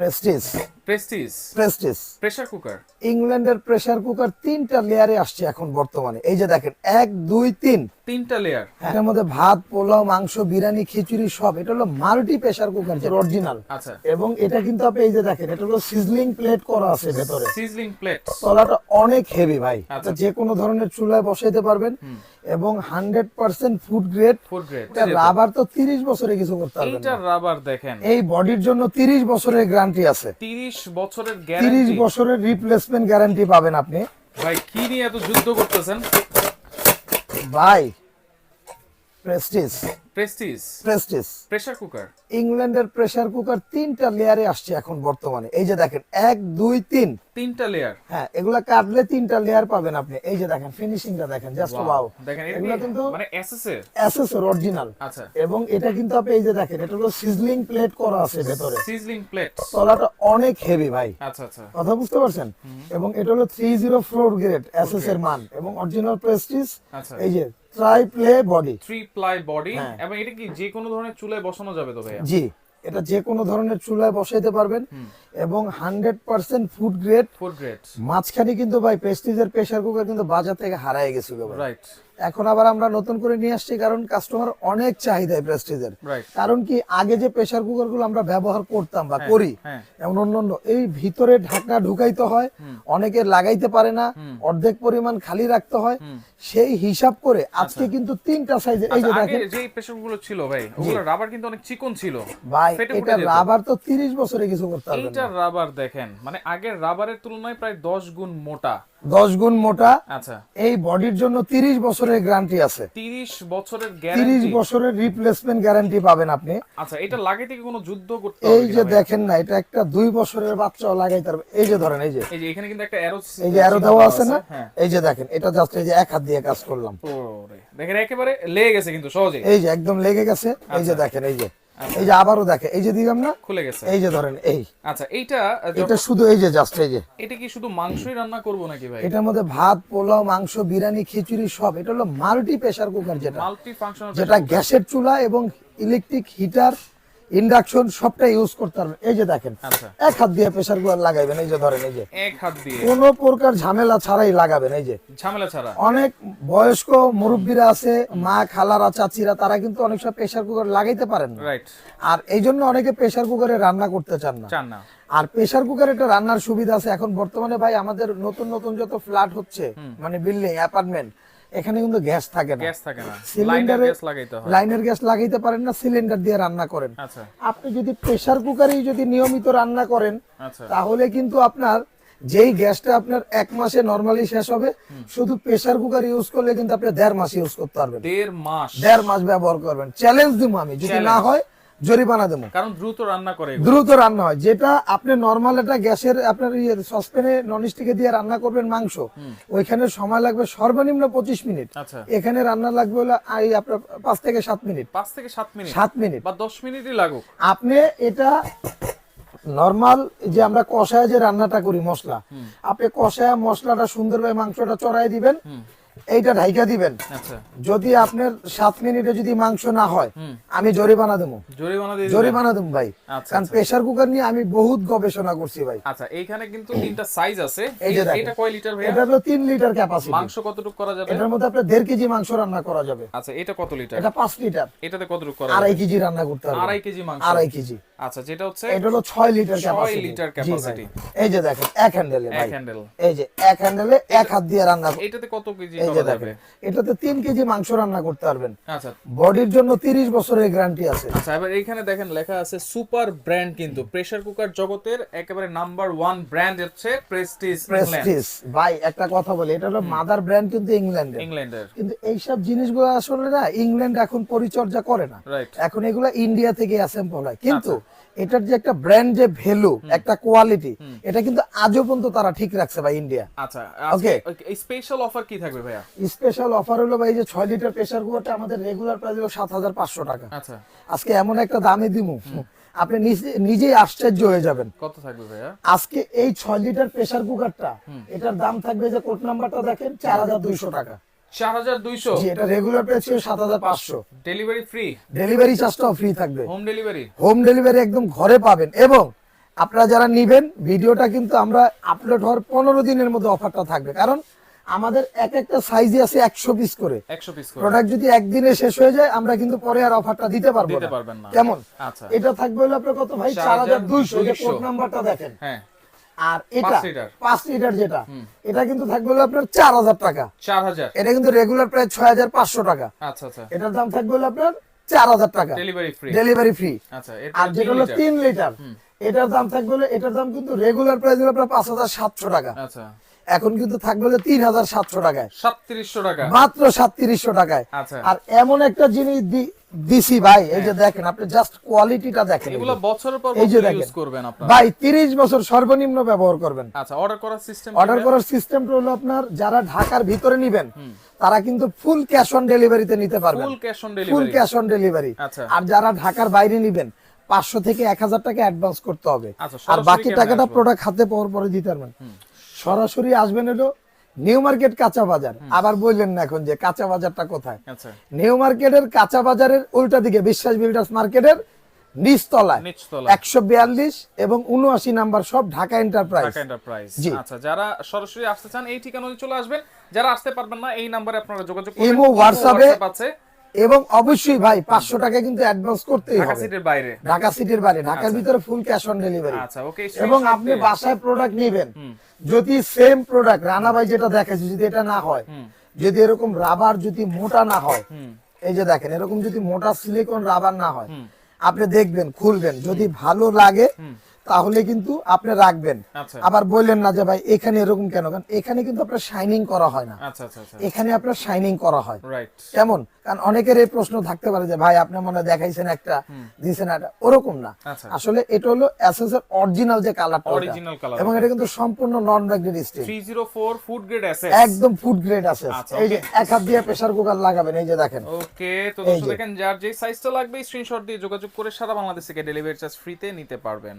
Prestige Prestige Prestige pressure cooker ইংল্যান্ডের pressure cooker তিনটা লেয়ারে আসছে এখন বর্তমানে। এই যে দেখেন এক দুই তিন। তিনটা লেয়ার এটার মধ্যে ভাত পোলাও মাংস বিরিয়ানি খিচুড়ি সব এটা হলো মাল্টি প্রেসার কুকার যেটা অরিজিনাল আচ্ছা। এবং এটা কিন্তু আপনি এই যে দেখেন এটা হলো সিজলিং প্লেট করা আছে ভেতরে। সিজলিং প্লেট তলাটা অনেক হেভি ভাই। আচ্ছা। এটা যে কোনো ধরনের চুলায় বসাইতে পারবেন। এবং hundred percent food grade food grade rubber তো তিরিশ বছরে কিছু করতে এইটা না। রাবার দেখেন। এই বডির জন্য তিরিশ বছরের গ্যারান্টি আছে। 30 বছরের গ্যারান্টি 30 বছরের রিপ্লেসমেন্ট গ্যারান্টি পাবেন আপনি। ভাই কি নিয়ে এত যুদ্ধ করতেছেন? ভাই Prestige Prestige Prestige pressure cooker ইংল্যান্ডের প্রেসার কুকার তিনটা লেয়ারে আসছে এখন বর্তমানে। এই যে দেখেন এক দুই তিন। তিনটা লেয়ার হ্যাঁ এগুলা কাটলে তিনটা লেয়ার পাবেন আপনি। এই যে দেখেন ফিনিশিংটা দেখেন জাস্ট ওয়াও দেখেন কিন্তু মানে এসএসএর অরিজিনাল আচ্ছা। এবং এটা কিন্তু আপনি এই যে দেখেন এটা হলো সিজলিং প্লেট করা আছে ভেতরে। সিজলিং প্লেট তলাটা অনেক হেভি ভাই। আচ্ছা আচ্ছা। কথা বুঝতে পারছেন? এবং এটা হলো three zero four grade SS এর মান। এবং অরিজিনাল প্রেস্টিজ আচ্ছা। এই যে tri ply body three ply body. এবং এটা কি যে কোনো ধরনের চুলায় বসানো যাবে তো ভাইয়া? জি এটা যে কোনো ধরনের চুলায় বসাইতে পারবেন। এবং hundred percent food grade. Food grade মাঝখানে কিন্তু ভাই প্রেস্টিজের প্রেসার কুকার কিন্তু বাজার থেকে হারায় গেছে। রাইট এখন আবার আমরা নতুন করে নিয়ে আসছি কারণ কাস্টমার অনেক চাহিদা প্রেস্টিজের। কারণ কি আগে যে প্রেসার কুকারগুলো আমরা ব্যবহার করতাম বা করি হ্যাঁ। এমন অন্য এই ভিতরে ঢাকনা ঢুকাইতে হয় অনেকে লাগাইতে পারে না অর্ধেক পরিমাণ খালি রাখতে হয়। সেই হিসাব করে আজকে কিন্তু তিনটা সাইজের এই যে আচ্ছা, দেখেন। যে প্রেসারগুলো ছিল ভাই ওগুলো রাবার কিন্তু অনেক চিকন ছিল। ভাই এটা রাবার তো তিরিশ বছরে কিছু করতে পারবেন এইটা রাবার দেখেন মানে আগের রাবারের তুলনায় প্রায় দশ গুণ মোটা। দশ গুণ মোটা। আচ্ছা। এই বডির জন্য তিরিশ বছরের গ্যারান্টি আছে। তিরিশ বছরের তিরিশ গ্যারান্টি বছরের রিপ্লেসমেন্ট গ্যারান্টি পাবেন আপনি। আচ্ছা এটা লাগাইতে কি কোনো যুদ্ধ করতে এই যে দেখেন না এটা একটা দুই বছরের বাচ্চাও লাগাইতে পারবে। এই যে ধরেন এই যে। এই যে এখানে কিন্তু একটা অ্যারো এই যে অ্যারো দেওয়া আছে না? হ্যাঁ। এই যে দেখেন এটা জাস্ট এই যে এক হাত দিয়ে কাজ করলাম। ওরে দেখেন একেবারে লেগে গেছে কিন্তু সহজে। এই যে একদম লেগে গেছে। এই যে দেখেন এই যে। এই যে আবারও দেখে এই যে দিলাম না? খুলে গেছে। এই যে ধরেন এই। আচ্ছা এইটা এটা শুধু এই যে জাস্ট এই যে। এটা কি শুধু মাংসই রান্না করব নাকি ভাই? এটার মধ্যে ভাত পোলাও মাংস বিরিয়ানি খিচুড়ি সব। এটা হলো মাল্টি প্রেসার কুকার যেটা। মাল্টি ফাংশনাল যেটা গ্যাসের চুলা এবং ইলেকট্রিক হিটার ইন্ডাকশন সবটা ইউজ করতে পারবেন। এই যে দেখেন আচ্ছা। এক হাত দিয়ে প্রেসার কুকার লাগাইবেন এই যে ধরেন এই যে। এক হাত দিয়ে? কোনো প্রকার ঝামেলা ছাড়াই লাগাবেন এই যে। ঝামেলা ছাড়া? অনেক বয়স্ক মুরব্বীরা আছে মা খালারা চাচিরা তারা কিন্তু অনেক সময় প্রেসার কুকার লাগাইতে পারেন না। রাইট আর এই জন্য অনেকে প্রেসার কুকারে রান্না করতে চান না। চান না। আর প্রেসার কুকারে একটা রান্নার সুবিধা আছে এখন বর্তমানে ভাই আমাদের নতুন নতুন যত ফ্ল্যাট হচ্ছে মানে বিল্ডিং অ্যাপার্টমেন্ট এখানে কিন্তু গ্যাস থাকে না। গ্যাস থাকে না। সিলিন্ডারে গ্যাস লাগাইতে হয়। লাইনের গ্যাস লাগাইতে পারেন না সিলিন্ডার দিয়ে রান্না করেন। আচ্ছা। আপনি যদি প্রেসার কুকারেই যদি নিয়মিত রান্না করেন আচ্ছা। তাহলে কিন্তু আপনার যেই গ্যাসটা আপনার এক মাসে নরমালি শেষ হবে শুধু প্রেসার কুকার ইউজ করলে কিন্তু আপনি দেড় মাস ইউজ করতে পারবেন। দেড় মাস। দেড় মাস ব্যবহার করবেন। চ্যালেঞ্জ দিব আমি। যদি না হয় জরিমানা দেবো। কারণ দ্রুত রান্না করে দ্রুত রান্না হয়। যেটা আপনি নর্মাল একটা গ্যাসের আপনার ইয়ে সসপ্যানে ননস্টিকে দিয়ে রান্না করবেন মাংস ওইখানে সময় লাগবে সর্বনিম্ন পঁচিশ মিনিট। আচ্ছা। এখানে রান্না লাগবে হলো এই আপনার পাঁচ থেকে সাত মিনিট। পাঁচ থেকে সাত মিনিট? সাত মিনিট। বা দশ মিনিটই লাগুক। আপনি এটা নর্মাল যে আমরা কষায় যে রান্নাটা করি মশলা আপনি কষায় মশলাটা সুন্দরভাবে মাংসটা চড়াই দিবেন। এইটা ঢাইকা দিবেন। আচ্ছা। যদি আপনার সাত মিনিটে যদি মাংস না হয়। আমি জরিমানা দেবো। জরিমানা দেবো ভাই। আচ্ছা কারণ প্রেসার কুকার নিয়ে আমি বহুত গবেষণা করছি ভাই। আচ্ছা এইখানে কিন্তু তিনটা সাইজ আছে। এই যে এই- দেখেন। এটা কয় লিটার ভাইয়া? এটা হলো তিন লিটার ক্যাপাসিটি মাংস কতটুকু করা যাবে? এটার মধ্যে আপনার দেড় কেজি মাংস রান্না করা যাবে। আচ্ছা এটা কত লিটার এটা পাঁচ লিটার এটাতে কতটুকু করা যাবে? আড়াই কেজি রান্না করতে হবে। আড়াই কেজি মাংস। আড়াই কেজি। আচ্ছা যেটা হচ্ছে এটা হলো লিটার। এই যে দেখেন এক হ্যান্ডেলে এক হ্যান্ডেল এই যে এক হ্যান্ডেলে এক হাত দিয়ে রান্না এটাতে কত কেজি? এই যে দেখেন এটাতে কেজি মাংস রান্না করতে পারবেন। আচ্ছা। বডির জন্য তিরিশ বছরের গ্যারান্টি আছে। আচ্ছা এবার এইখানে দেখেন লেখা আছে সুপার ব্র্যান্ড কিন্তু। প্রেসার কুকার জগতের একেবারে নাম্বার ব্র্যান্ড হচ্ছে প্রেস্টিজ প্রেস্টিজ। ভাই একটা কথা বলি এটা হলো মাদার ব্র্যান্ড কিন্তু ইংল্যান্ডের। ইংল্যান্ডের। কিন্তু এইসব জিনিসগুলো আসলে না ইংল্যান্ড এখন পরিচর্যা করে না। এখন এগুলো ইন্ডিয়া থেকে অ্যাসেম্বল হয়। কিন্তু এটার যে একটা ব্র্যান্ড যে ভ্যালু একটা কোয়ালিটি এটা কিন্তু আজও পর্যন্ত তারা ঠিক রাখছে ভাই ইন্ডিয়া আচ্ছা. এই স্পেশাল অফার কি থাকবে ভাইয়া? স্পেশাল অফার হলো ভাই যে ছয় লিটার প্রেসার কুকারটা আমাদের রেগুলার প্রাইস হলো সাত হাজার পাঁচশো টাকা। আচ্ছা। আজকে এমন একটা দামে দিমু আপনি নিজে- নিজেই আশ্চর্য হয়ে যাবেন। কত থাকবে ভাইয়া? আজকে এই ছয় লিটার প্রেসার কুকারটা এটার দাম থাকবে যে কোড নাম্বারটা দেখেন চার হাজার দুইশো টাকা। চার হাজার দুইশো। জি এটা রেগুলার প্রাইস ছিল সাত হাজার পাঁচশো। ডেলিভারি ফ্রি ডেলিভারি চার্জটাও ফ্রি থাকবে। হোম ডেলিভারি হোম ডেলিভারি একদম ঘরে পাবেন এবং আপনারা যারা নিবেন ভিডিওটা কিন্তু আমরা আপলোড হওয়ার পনেরো দিনের মধ্যে অফারটা থাকবে। কারণ আমাদের এক একটা সাইজে আছে একশো পিস করে। একশো পিস করে। প্রোডাক্ট যদি একদিনে শেষ হয়ে যায় আমরা কিন্তু পরে আর অফারটা দিতে পারব না। কেমন? আচ্ছা। এটা থাকবে হলো আপনার কত ভাই? চার হাজার দুইশো। 4200 কোড নাম্বারটা দেখেন। হ্যাঁ। আর এটা পাঁচ লিটার। যেটা এটা কিন্তু থাকবে হলো আপনার চার হাজার টাকা। চার হাজার? এটা কিন্তু রেগুলার প্রায় ছয় হাজার পাঁচশো টাকা। আচ্ছা আচ্ছা। এটার দাম থাকবে হলো আপনার চার হাজার টাকা। ডেলিভারি ফ্রি ডেলিভারি ফ্রি আচ্ছা আর যেটা হলো তিন লিটার এটার দাম থাকবে হলো এটার দাম কিন্তু রেগুলার প্রাইস হলো আপনার পাঁচ হাজার সাতশো টাকা। আচ্ছা। এখন কিন্তু থাকবে হলো তিন হাজার সাতশো টাকায়। সাতত্রিশশো টাকা। মাত্র সাতত্রিশশো টাকায়। আচ্ছা। আর এমন একটা জিনিস দি- দিছি ভাই এই যে দেখেন আপনি জাস্ট কোয়ালিটিটা দেখেন এগুলো বছরের পর বছর। ইউজ করবেন আপনারা। ভাই তিরিশ বছর সর্বনিম্ন ব্যবহার করবেন। আচ্ছা অর্ডার করার সিস্টেম অর্ডার করার সিস্টেমটা হলো আপনার যারা ঢাকার ভিতরে নিবেন তারা কিন্তু ফুল ক্যাশ অন ডেলিভারিতে নিতে পারবেন। Full cash on full delivery cash on delivery. আর যারা ঢাকার বাইরে নিবেন পাঁচশো থেকে এক হাজার টাকা অ্যাডভান্স করতে হবে। আচ্ছা, আর বাকি টাকাটা প্রোডাক্ট হাতে পাওয়ার পরে দিতে পারবেন। সরাসরি আসবেন হলো নিউ মার্কেট কাঁচা বাজার। আবার বললেন না এখন যে কাঁচা বাজারটা কোথায়? আচ্ছা। নিউ মার্কেটের কাঁচা বাজারের উল্টা দিকে বিশ্বাস বিল্ডার্স মার্কেটের নিচতলায়। একশো বিয়াল্লিশ এবং উনআশি নাম্বার সব ঢাকা এন্টারপ্রাইজ। আচ্ছা যারা সরাসরি আসতে চান এই ঠিকানায় চলে আসবেন। যারা আসতে পারবেন না এই নাম্বারে আপনারা যোগাযোগ ইমো, হোয়াটসঅ্যাপে আছে। এবং অবশ্যই ভাই পাঁচশো টাকা কিন্তু অ্যাডভান্স করতেই ঢাকা হবে। সিটির বাইরে? ঢাকা সিটির বাইরে ঢাকার ভিতরে ফুল ক্যাশ অন ডেলিভারি আচ্ছা এবং আপনি বাসায় প্রোডাক্ট নেবেন। যদি সেম প্রোডাক্ট রানা ভাই যেটা দেখাচ্ছে যদি এটা না হয় যদি এরকম রাবার যদি মোটা না হয় এই যে দেখেন এরকম যদি মোটা সিলিকন রাবার না হয় আপনি দেখবেন খুলবেন যদি ভালো লাগে তাহলে কিন্তু আপনি রাখবেন। আচ্ছা। আবার বললেন না যে ভাই এখানে এরকম কেন? কারণ এখানে কিন্তু আপনার শাইনিং করা হয় না। আচ্ছা আচ্ছা এখানে আপনার শাইনিং করা হয়। কেমন? কারণ অনেকের এই প্রশ্ন থাকতে পারে যে ভাই আপনি মনে দেখাইছেন একটা দিয়েছেন একটা। ওরকম না। আসলে এটা হলো এসএস এর অরিজিনাল যে কালারটা অরিজিনাল কালার এবং এটা কিন্তু সম্পূর্ণ non magnet steel 304 food grade SS একদম ফুড গ্রেড আচ্ছা, এই যে এক হাত দিয়ে প্রেসার কুকার লাগাবেন এই যে দেখেন। ওকে তো দর্শক দেখেন যার যে সাইজটা লাগবে স্ক্রিনশট দিয়ে যোগাযোগ করে সারা বাংলাদেশ থেকে ডেলিভারি চার্জ ফ্রিতে নিতে পারবেন।